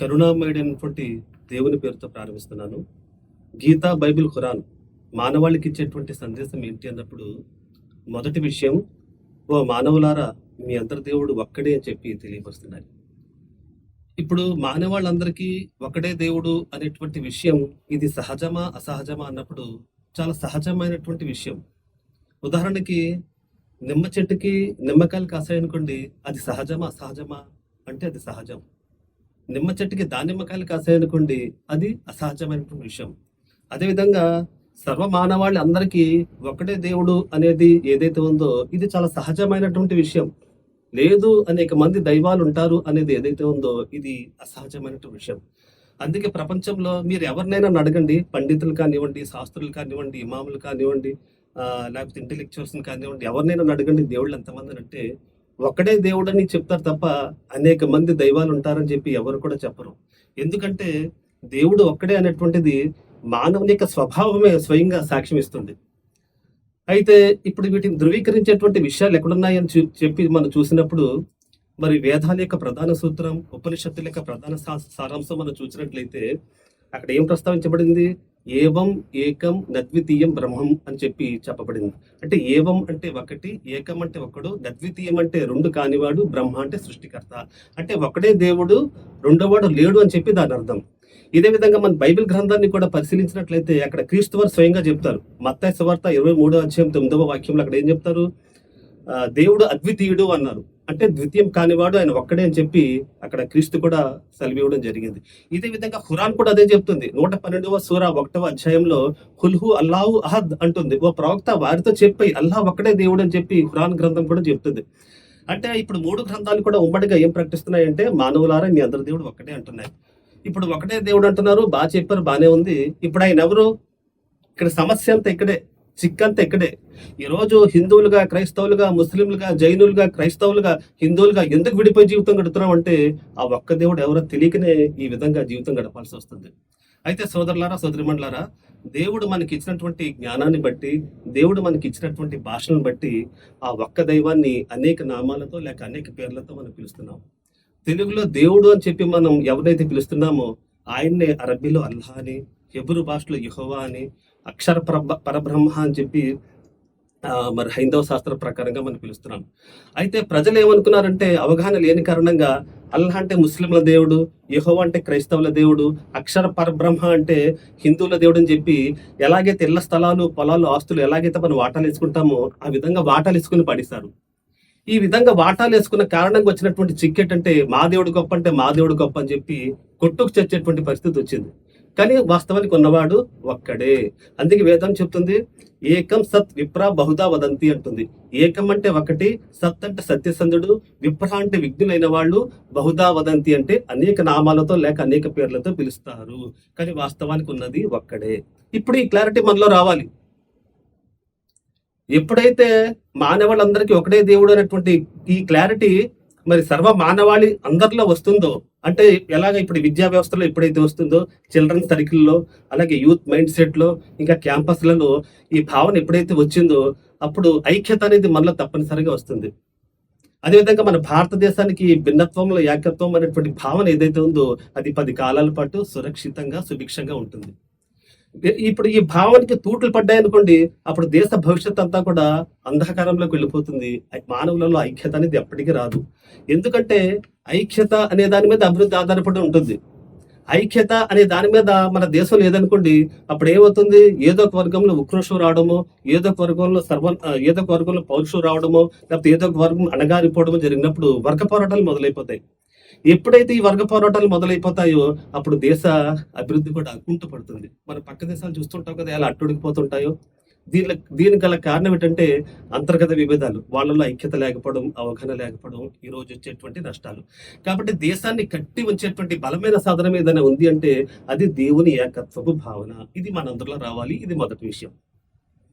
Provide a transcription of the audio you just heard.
కరుణామయుడైనటువంటి దేవుని పేరుతో ప్రారంభిస్తున్నాను. గీతా బైబిల్ ఖురాన్ మానవాళికి ఇచ్చేటువంటి సందేశం ఏంటి అన్నప్పుడు మొదటి విషయం ఓ మానవులారా మీ అందరి దేవుడు ఒక్కడే అని చెప్పి తెలియపరుస్తున్నాయి ఇప్పుడు మానవాళ్ళందరికీ ఒకడే దేవుడు అనేటువంటి విషయం ఇది సహజమా అసహజమా అన్నప్పుడు చాలా సహజమైనటువంటి విషయం. ఉదాహరణకి నిమ్మ చెట్టుకి నిమ్మకాయలు కాసాయనుకోండి అది సహజమా అసహజమా? అంటే అది సహజం. నిమ్మ చెట్టుకి దానిమ్మకాయలు కాసాయనుకోండి అది అసహజమైనటువంటి విషయం. అదేవిధంగా సర్వ మానవాళి అందరికీ ఒకటే దేవుడు అనేది ఏదైతే ఉందో ఇది చాలా సహజమైనటువంటి విషయం. లేదు అనేక మంది దైవాలు ఉంటారు అనేది ఏదైతే ఉందో ఇది అసహజమైనటువంటి విషయం. అందుకే ప్రపంచంలో మీరు ఎవరినైనా అడగండి పండితులు కానివ్వండి శాస్త్రులు కానివ్వండి ఇమాములు కానివ్వండి లేకపోతే ఇంటెలెక్చువల్స్ని కానివ్వండి ఎవరినైనా అడగండి దేవుళ్ళు ఎంతమంది అంటే ఒక్కడే దేవుడని చెప్తారు తప్ప అనేక మంది దైవాలు ఉంటారని చెప్పి ఎవరు కూడా చెప్పరు. ఎందుకంటే దేవుడు ఒక్కడే అనేటువంటిది మానవుని యొక్క స్వభావమే స్వయంగా సాక్ష్యం ఇస్తుంది. అయితే ఇప్పుడు వీటిని ధృవీకరించేటువంటి విషయాలు ఎక్కడున్నాయని చూ- చెప్పి మనం చూసినప్పుడు మరి వేదాల యొక్క ప్రధాన సూత్రం ఉపనిషత్తుల యొక్క ప్రధాన సారాంశం మనం చూసినట్లయితే అక్కడ ఏం ప్రస్తావించబడింది? ఏవం ఏకం నద్వితీయం బ్రహ్మం అని చెప్పి చెప్పబడింది. అంటే ఏవం అంటే ఒకటి ఏకం అంటే ఒకడు నద్వితీయం అంటే రెండు కానివాడు బ్రహ్మ అంటే సృష్టికర్త. అంటే ఒకడే దేవుడు రెండోవాడు లేడు అని చెప్పి దాని అర్థం. ఇదే విధంగా మన బైబిల్ గ్రంథాన్ని కూడా పరిశీలించినట్లయితే అక్కడ క్రీస్తువారు స్వయంగా చెప్తారు. మత్తాయి సువార్త ఇరవై మూడో అధ్యాయం తొమ్మిదవ వాక్యంలో అక్కడ ఏం చెప్తారు? దేవుడు అద్వితీయుడు అన్నారు. అంటే ద్వితీయం కానివాడు ఆయన ఒక్కడే అని చెప్పి అక్కడ క్రీస్తు కూడా సెలవివ్వడం జరిగింది. ఇదే విధంగా హురాన్ కూడా అదే చెప్తుంది. నూట పన్నెండవ సూర ఒకటవ అధ్యాయంలో హుల్హు అల్లాహు అహద్ అంటుంది. ఓ ప్రవక్త వారితో చెప్పి అల్లాహ్ ఒక్కడే దేవుడు అని చెప్పి హురాన్ గ్రంథం కూడా చెప్తుంది. అంటే ఇప్పుడు మూడు గ్రంథాలు కూడా ఉమ్మడిగా ఏం ప్రకటిస్తున్నాయంటే మానవులారా మీ అందరి దేవుడు ఒక్కడే అంటున్నాయి. ఇప్పుడు ఒకటే దేవుడు అంటున్నారు. బాగా చెప్పారు బాగానే ఉంది. ఇప్పుడు ఆయన ఎవరు? ఇక్కడ సమస్య అంతా ఇక్కడే. చిక్కంతా ఇక్కడే. ఈ రోజు హిందువులుగా క్రైస్తవులుగా ముస్లింలుగా జైనులుగా క్రైస్తవులుగా హిందువులుగా ఎందుకు విడిపోయి జీవితం గడుపుతున్నాం అంటే ఆ ఒక్క దేవుడు ఎవరో తెలియకనే ఈ విధంగా జీవితం గడపాల్సి వస్తుంది. అయితే సోదరులారా సోదరిమండలారా దేవుడు మనకి ఇచ్చినటువంటి జ్ఞానాన్ని బట్టి దేవుడు మనకి ఇచ్చినటువంటి భాషను బట్టి ఆ ఒక్క దైవాన్ని అనేక నామాలతో లేక అనేక పేర్లతో మనం పిలుస్తున్నాం. తెలుగులో దేవుడు అని చెప్పి మనం ఎవరైతే పిలుస్తున్నామో ఆయన్నే అరబీలో అల్లా అని ఎబురు భాషలో యెహోవా అని అక్షర పరబ్రహ్మ అని చెప్పి మరి హైందవ శాస్త్ర ప్రకారంగా మనం పిలుస్తున్నాం. అయితే ప్రజలు ఏమనుకున్నారంటే అవగాహన లేని కారణంగా అల్లా అంటే ముస్లింల దేవుడు యహో అంటే క్రైస్తవుల దేవుడు అక్షర పరబ్రహ్మ అంటే హిందువుల దేవుడు అని చెప్పి ఎలాగైతే ఇళ్ళ స్థలాలు పొలాలు ఆస్తులు ఎలాగైతే మనం వాటాలు వేసుకుంటామో ఆ విధంగా వాటాలు వేసుకుని పడిస్తారు ఈ విధంగా వాటాలు వేసుకున్న కారణంగా వచ్చినటువంటి చిక్కెట్ అంటే మా దేవుడు గొప్ప అంటే మా దేవుడు గొప్ప అని చెప్పి కొట్టుకు చచ్చేటువంటి పరిస్థితి వచ్చింది. కానీ వాస్తవానికి ఉన్నవాడు ఒక్కడే. అందుకే వేదం చెప్తుంది ఏకం సత్ విప్ర బహుదా వదంతి అంటుంది. ఏకం అంటే ఒకటి సత్ అంటే సత్యసంధుడు విప్ర అంటే విఘ్నులైన వాళ్ళు బహుదా వదంతి అంటే అనేక నామాలతో లేక అనేక పేర్లతో పిలుస్తారు. కానీ వాస్తవానికి ఉన్నది ఒక్కడే. ఇప్పుడు ఈ క్లారిటీ మనలో రావాలి. ఎప్పుడైతే మానవాళ్ళందరికీ ఒకటే దేవుడు అనేటువంటి ఈ క్లారిటీ మరి సర్వ మానవాళి అందరిలో వస్తుందో అంటే ఎలాగ ఇప్పుడు విద్యా వ్యవస్థలో ఎప్పుడైతే వస్తుందో చిల్డ్రన్స్ సర్కిల్లో అలాగే యూత్ మైండ్ సెట్లో ఇంకా క్యాంపస్లలో ఈ భావన ఎప్పుడైతే వచ్చిందో అప్పుడు ఐక్యత అనేది మనలో తప్పనిసరిగా వస్తుంది. అదేవిధంగా మన భారతదేశానికి భిన్నత్వంలో ఏకత్వం అనేటువంటి భావన ఏదైతే ఉందో అది పది కాలాల పాటు సురక్షితంగా సుభిక్షంగా ఉంటుంది. ఇప్పుడు ఈ భావానికి తూట్లు పడ్డాయనుకోండి అప్పుడు దేశ భవిష్యత్ అంతా కూడా అంధకారంలోకి వెళ్ళిపోతుంది. మానవులలో ఐక్యత అనేది ఎప్పటికీ రాదు. ఎందుకంటే ఐక్యత అనే దాని మీద అభివృద్ధి ఆధారపడి ఉంటుంది. ఐక్యత అనే దాని మీద మన దేశం లేదనుకోండి అప్పుడు ఏమవుతుంది? ఏదో ఒక వర్గంలో ఉక్రోషం రావడమో ఏదో ఒక వర్గంలో సర్వ ఏదో ఒక వర్గంలో పౌరుషం రావడమో లేకపోతే ఏదో ఒక వర్గం అణగారిపోవడమో జరిగినప్పుడు వర్గ పోరాటాలు మొదలైపోతాయి. ఎప్పుడైతే ఈ వర్గ పోరాటాలు మొదలైపోతాయో అప్పుడు దేశ అభివృద్ధి కూడా అకుంటు పడుతుంది. మన పక్క దేశాలు చూస్తుంటాం కదా ఎలా అట్టుడికిపోతుంటాయో. దీని దీనికి గల కారణం ఏంటంటే అంతర్గత విభేదాలు. వాళ్ళలో ఐక్యత లేకపోవడం అవగాహన లేకపోవడం ఈ రోజు వచ్చేటువంటి నష్టాలు. కాబట్టి దేశాన్ని కట్టి ఉంచేటువంటి బలమైన సాధనం ఏదైనా ఉంది అంటే అది దేవుని ఏకత్వపు భావన. ఇది మనందరిలో రావాలి. ఇది మొదటి విషయం.